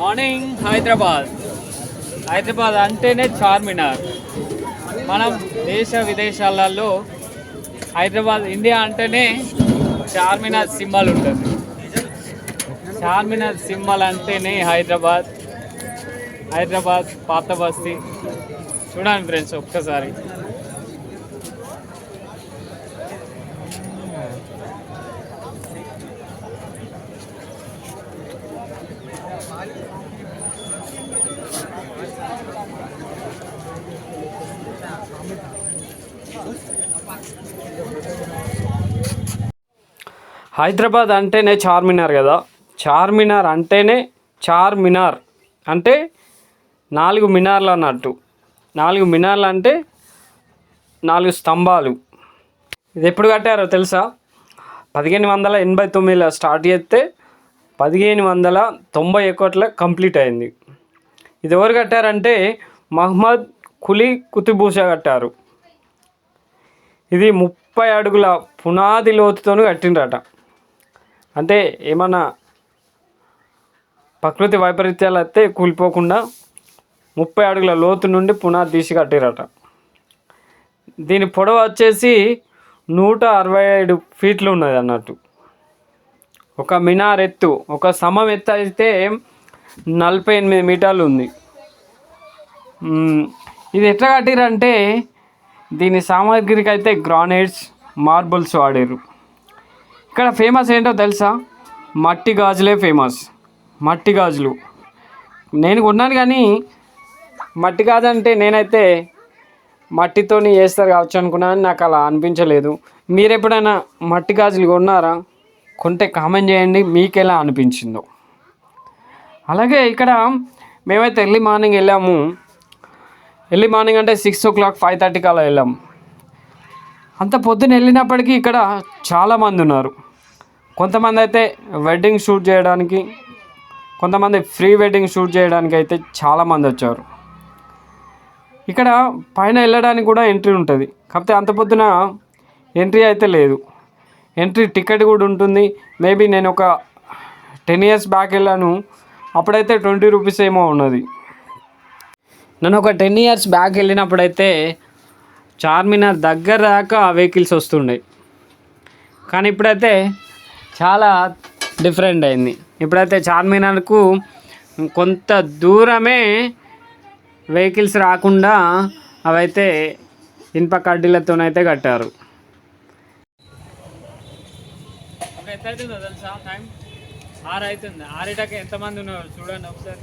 Morning Hyderabad. Hyderabad అంటేనే చార్మినార్. మనం దేశ విదేశాలలో హైదరాబాద్ ఇండియా అంటేనే చార్మినార్ సింబల్ ఉంటుంది. చార్మినార్ సింబల్ అంటేనే హైదరాబాద్. హైదరాబాద్ పాత బస్తీ చూడండి ఫ్రెండ్స్ ఒక్కసారి. హైదరాబాద్ అంటేనే చార్మినార్ కదా. చార్మినార్ అంటేనే చార్మినార్ అంటే నాలుగు మినార్లు అన్నట్టు. నాలుగు మినార్లు అంటే నాలుగు స్తంభాలు. ఇది ఎప్పుడు కట్టారో తెలుసా? పదిహేను వందల ఎనభై తొమ్మిదిలో స్టార్ట్ చేస్తే పదిహేను వందల తొంభై ఒకటిలో కంప్లీట్ అయింది. ఇది ఎవరు కట్టారంటే మహమ్మద్ కులీ కుతుబూషా కట్టారు. ఇది ముప్పై అడుగుల పునాది లోతుతో కట్టిండ్రట. అంటే ఏమన్నా ప్రకృతి వైపరీత్యాలు అయితే కూలిపోకుండా ముప్పై అడుగుల లోతు నుండి పునాది తీసి కట్టిరట. దీని పొడవు వచ్చేసి నూట అరవై ఐదు ఫీట్లు ఉన్నది అన్నట్టు. ఒక మినార్ ఎత్తు ఒక సమం ఎత్తు అయితే నలభై ఎనిమిది మీటర్లు ఉంది. ఇది ఎట్లా కట్టిరంటే దీని సామాగ్రికి అయితే గ్రానైట్స్ మార్బుల్స్ వాడారు ఇక్కడ ఫేమస్ ఏంటో తెలుసా? మట్టి గాజులే ఫేమస్. మట్టి గాజులు. నేను కొన్నాను కానీ మట్టి గాజు అంటే నేనైతే మట్టితోని చేస్తారు కావచ్చు అనుకున్నాను నాకు అలా అనిపించలేదు. మీరు ఎప్పుడైనా మట్టి గాజులు కొన్నారా? కొంటే కామెంట్ చేయండి మీకు ఎలా అనిపించిందో. అలాగే ఇక్కడ మేమైతే ఎర్లీ మార్నింగ్ వెళ్ళాము. ఎర్లీ మార్నింగ్ అంటే సిక్స్ ఓ క్లాక్ ఫైవ్ థర్టీకి అలా వెళ్ళాము అంత పొద్దున వెళ్ళినప్పటికీ ఇక్కడ చాలామంది ఉన్నారు. కొంతమంది అయితే వెడ్డింగ్ షూట్ చేయడానికి కొంతమంది ప్రీ వెడ్డింగ్ షూట్ చేయడానికి అయితే చాలామంది వచ్చారు. ఇక్కడ పైన వెళ్ళడానికి కూడా ఎంట్రీ ఉంటుంది. కాకపోతే అంత పొద్దున ఎంట్రీ అయితే లేదు. ఎంట్రీ టికెట్ కూడా ఉంటుంది. మేబీ నేను ఒక టెన్ ఇయర్స్ బ్యాక్ వెళ్ళాను. అప్పుడైతే ట్వంటీ రూపీస్ ఏమో ఉన్నది. నేను ఒక టెన్ ఇయర్స్ బ్యాక్ వెళ్ళినప్పుడైతే చార్మినార్ దగ్గర దాకా వెహికల్స్ వస్తుండే. కానీ ఇప్పుడైతే చాలా డిఫరెంట్ అయింది. ఇప్పుడైతే చార్మినార్కు కొంత దూరమే వెహికల్స్ రాకుండా అవైతే ఇనుప కడ్డీలతోనైతే కట్టారు. ఎంత అవుతుందో తెలుసా? టైం ఆరు అవుతుంది ఆరేటకి ఎంతమంది ఉన్నారు? చూడండి ఒకసారి.